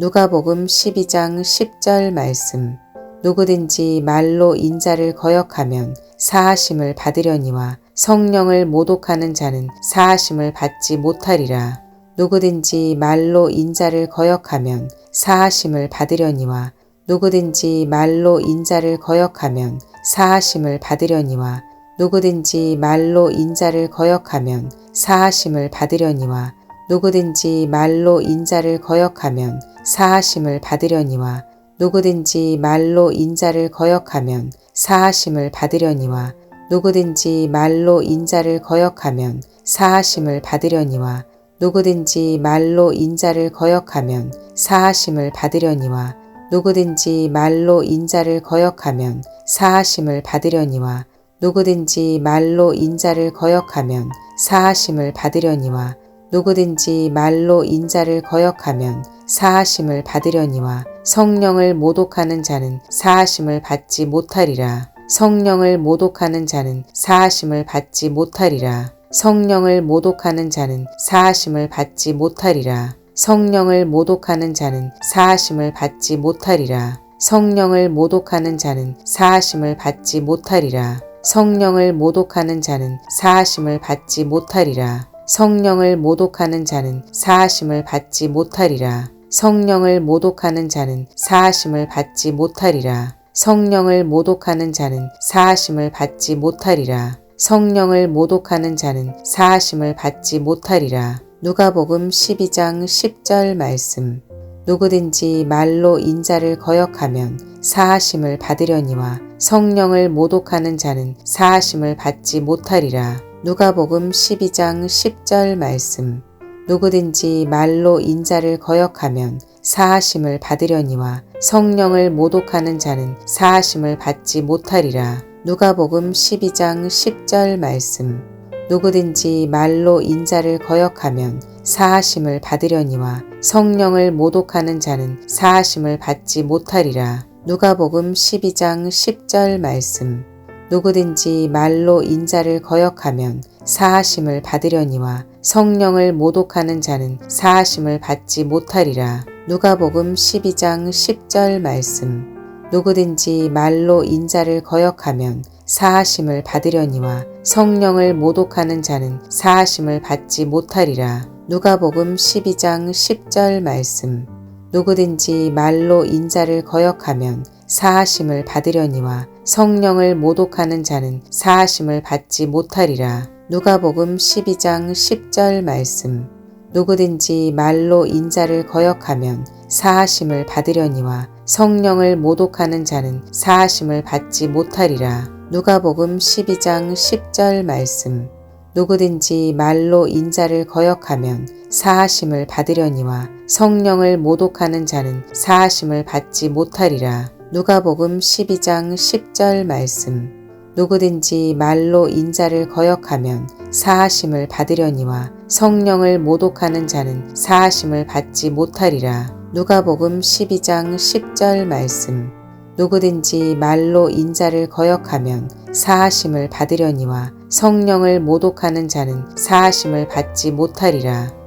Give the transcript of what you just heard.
누가복음 12장 10절 말씀 누구든지 말로 인자를 거역하면 사하심을 받으려니와 성령을 모독하는 자는 사하심을 받지 못하리라. 누구든지 말로 인자를 거역하면 사하심을 받으려니와 누구든지 말로 인자를 거역하면 사하심을 받으려니와 누구든지 말로 인자를 거역하면 사하심을 받으려니와 누구든지 말로 인자를 거역하면 사하심을 받으려니와 누구든지 말로 인자를 거역하면 사하심을 받으려니와 누구든지 말로 인자를 거역하면 사하심을 받으려니와 누구든지 말로 인자를 거역하면 사하심을 받으려니와 누구든지 말로 인자를 거역하면 사하심을 받으려니와 누구든지 말로 인자를 거역하면 사하심을 받으려니와 누구든지 말로 인자를 거역하면 사하심을 받으려니와 성령을 모독하는 자는 사하심을 받지 못하리라. 성령을 모독하는 자는 사하심을 받지 못하리라. 성령을 모독하는 자는 사하심을 받지 못하리라. 성령을 모독하는 자는 사하심을 받지 못하리라. 성령을 모독하는 자는 사하심을 받지 못하리라. 성령을 모독하는 자는 사하심을 받지 못하리라. 성령을 모독하는 자는 사하심을 받지 못하리라. 성령을 모독하는 자는 사하심을 받지 못하리라. 성령을 모독하는 자는 사하심을 받지 못하리라. 성령을 모독하는 자는 사하심을 받지 못하리라. 누가복음 12장 10절 말씀. 누구든지 말로 인자를 거역하면 사하심을 받으려니와 성령을 모독하는 자는 사하심을 받지 못하리라. 누가복음 12장 10절 말씀. 누구든지 말로 인자를 거역하면 사하심을 받으려니와 성령을 모독하는 자는 사하심을 받지 못하리라. 누가복음 12장 10절 말씀. 누구든지 말로 인자를 거역하면 사하심을 받으려니와 성령을 모독하는 자는 사하심을 받지 못하리라. 누가복음 12장 10절 말씀. 누구든지 말로 인자를 거역하면 사하심을 받으려니와 성령을 모독하는 자는 사하심을 받지 못하리라. 누가복음 12장 10절 말씀. 누구든지 말로 인자를 거역하면 사하심을 받으려니와 성령을 모독하는 자는 사하심을 받지 못하리라. 누가복음 12장 10절 말씀. 누구든지 말로 인자를 거역하면 사하심을 받으려니와 성령을 모독하는 자는 사하심을 받지 못하리라. 누가복음 12장 10절 말씀. 누구든지 말로 인자를 거역하면 사하심을 받으려니와 성령을 모독하는 자는 사하심을 받지 못하리라. 누가복음 12장 10절 말씀. 누구든지 말로 인자를 거역하면 사하심을 받으려니와 성령을 모독하는 자는 사하심을 받지 못하리라. 누가복음 12장 10절 말씀. 누구든지 말로 인자를 거역하면 사하심을 받으려니와 성령을 모독하는 자는 사하심을 받지 못하리라. 누가복음 12장 10절 말씀. 누구든지 말로 인자를 거역하면 사하심을 받으려니와 성령을 모독하는 자는 사하심을 받지 못하리라.